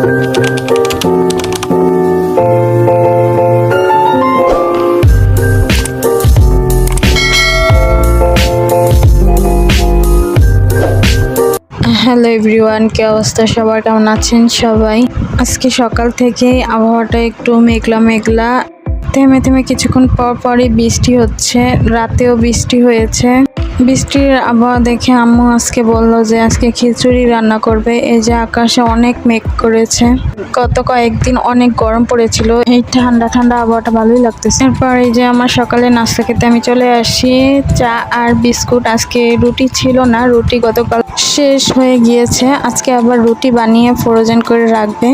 Hello everyone, কি অবস্থা? সবাই কেমন আছেন? সবাই? আজকে সকাল থেকেই আবহাওয়াটা একটু মেঘলা মেঘলা থেমে থেমে কিছুক্ষণ পর পরই বৃষ্টি হচ্ছে, রাতেও বৃষ্টি হয়েছে। বৃষ্টির আবহাওয়া দেখে আম্মু আজকে বলল যে আজকে খিচুড়ি রান্না করবে। এই যে আকাশে অনেক মেঘ করেছে। গত কয়েকদিন অনেক গরম পড়েছিল। এই ঠান্ডা ঠান্ডা আবহাওয়াটা ভালোই লাগতেছে। এরপর এই যে আমার সকালে নাস্তা খেতে আমি চলে আসি। চা আর বিস্কুট আজকে রুটি ছিল না, রুটি গতকাল শেষ হয়ে গিয়েছে। আজকে আবার রুটি বানিয়ে ফ্রোজেন করে রাখবে।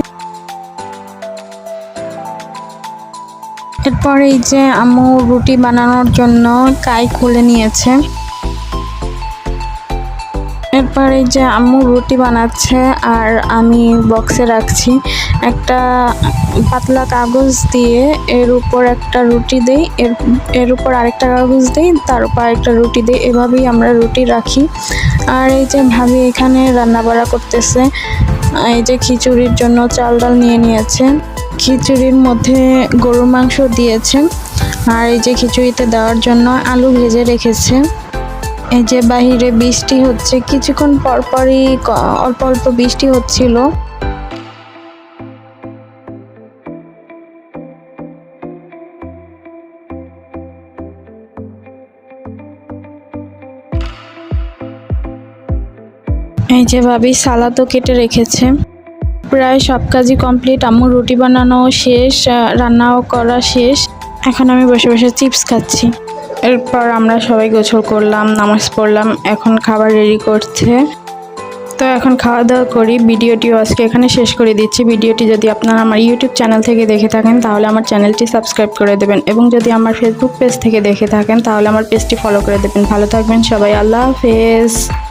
এরপর এই যে আম্মু রুটি বানানোর জন্য কাই খুলে নিয়েছে। এরপর এই যে আম্মু রুটি বানাচ্ছে আর আমি বক্সে রাখছি। একটা পাতলা কাগজ দিয়ে এর উপর একটা রুটি দেই, এর এর উপর আরেকটা কাগজ দিই, তার উপর আরেকটা রুটি দিই, এভাবেই আমরা রুটি রাখি। আর এই যে ভাবি এখানে রান্না বাড়া করতেছে, এই যে খিচুড়ির জন্য চাল ডাল নিয়ে নিয়েছে। খিচুড়ির মধ্যে গরুর মাংস দিয়েছে আর এই যে খিচুড়িতে দেওয়ার জন্য আলু ভেজে রেখেছে। এই যে বাহিরে বৃষ্টি হচ্ছে, কিছুক্ষণ পরপরই অল্প অল্প বৃষ্টি হচ্ছিল। এই যে ভাবি সালাদও কেটে রেখেছে। প্রায় সব কাজই কমপ্লিট আম্মু রুটি বানানো শেষ রান্নাও করা শেষ। এখন আমি বসে বসে চিপস খাচ্ছি। এরপর আমরা সবাই গোছল করলাম, নামাজ পড়লাম, এখন খাবার রেডি করছে। তো এখন খাওয়া দাওয়া করি, ভিডিওটিও আজকে এখানে শেষ করে দিচ্ছি। ভিডিওটি যদি আপনারা আমার ইউটিউব চ্যানেল থেকে দেখে থাকেন, তাহলে আমার চ্যানেলটি সাবস্ক্রাইব করে দেবেন। এবং যদি আমার ফেসবুক পেজ থেকে দেখে থাকেন, তাহলে আমার পেজটি ফলো করে দেবেন। ভালো থাকবেন সবাই, আল্লাহ হাফেজ।